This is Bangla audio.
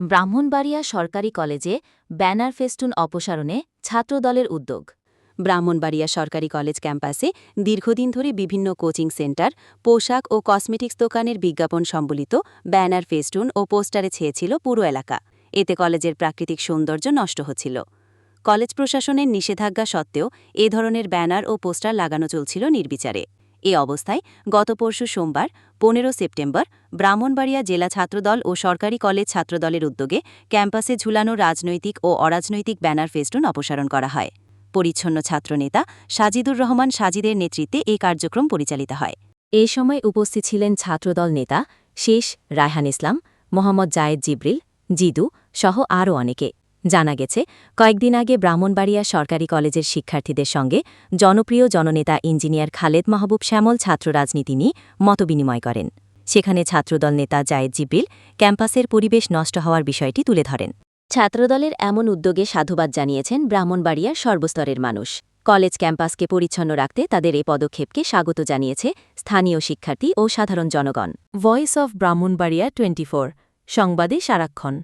ব্রাহ্মণবাড়িয়া সরকারি কলেজে ব্যানার ফেস্টুন অপসারণে ছাত্রদলের উদ্যোগ। ব্রাহ্মণবাড়িয়া সরকারি কলেজ ক্যাম্পাসে দীর্ঘদিন ধরে বিভিন্ন কোচিং সেন্টার, পোশাক ও কসমেটিক্স দোকানের বিজ্ঞাপন সম্বলিত ব্যানার ফেস্টুন ও পোস্টারে ছেয়েছিল পুরো এলাকা। এতে কলেজের প্রাকৃতিক সৌন্দর্য নষ্ট হচ্ছিল। কলেজ প্রশাসনের নিষেধাজ্ঞা সত্ত্বেও এ ধরনের ব্যানার ও পোস্টার লাগানো চলছিল নির্বিচারে। এ অবস্থায় গত পরশু সোমবার, পনেরো সেপ্টেম্বর, ব্রাহ্মণবাড়িয়া জেলা ছাত্রদল ও সরকারি কলেজ ছাত্রদলের উদ্যোগে ক্যাম্পাসে ঝুলানো রাজনৈতিক ও অরাজনৈতিক ব্যানার ফেস্টুন অপসারণ করা হয়। পরিচ্ছন্ন ছাত্রনেতা সাজিদুর রহমান সাজিদের নেতৃত্বে এই কার্যক্রম পরিচালিত হয়। এ সময় উপস্থিত ছিলেন ছাত্রদল নেতা শেষ রায়হান ইসলাম, মোহাম্মদ জায়েদ জিব্রিল, জিদু সহ আরও অনেকে। জানা গেছে, কয়েকদিন আগে ব্রাহ্মণবাড়িয়া সরকারি কলেজের শিক্ষার্থীদের সঙ্গে জনপ্রিয় জননেতা ইঞ্জিনিয়ার খালেদ মাহবুব শ্যামল ছাত্র রাজনীতি নিয়ে মতবিনিময় করেন। সেখানে ছাত্রদল নেতা জায়েদ জিব্রিল ক্যাম্পাসের পরিবেশ নষ্ট হওয়ার বিষয়টি তুলে ধরেন। ছাত্রদলের এমন উদ্যোগে সাধুবাদ জানিয়েছেন ব্রাহ্মণবাড়িয়ার সর্বস্তরের মানুষ। কলেজ ক্যাম্পাসকে পরিচ্ছন্ন রাখতে তাদের এই পদক্ষেপকে স্বাগত জানিয়েছে স্থানীয় শিক্ষার্থী ও সাধারণ জনগণ। ভয়েস অব ব্রাহ্মণবাড়িয়া টোয়েন্টি সংবাদে সারাক্ষণ।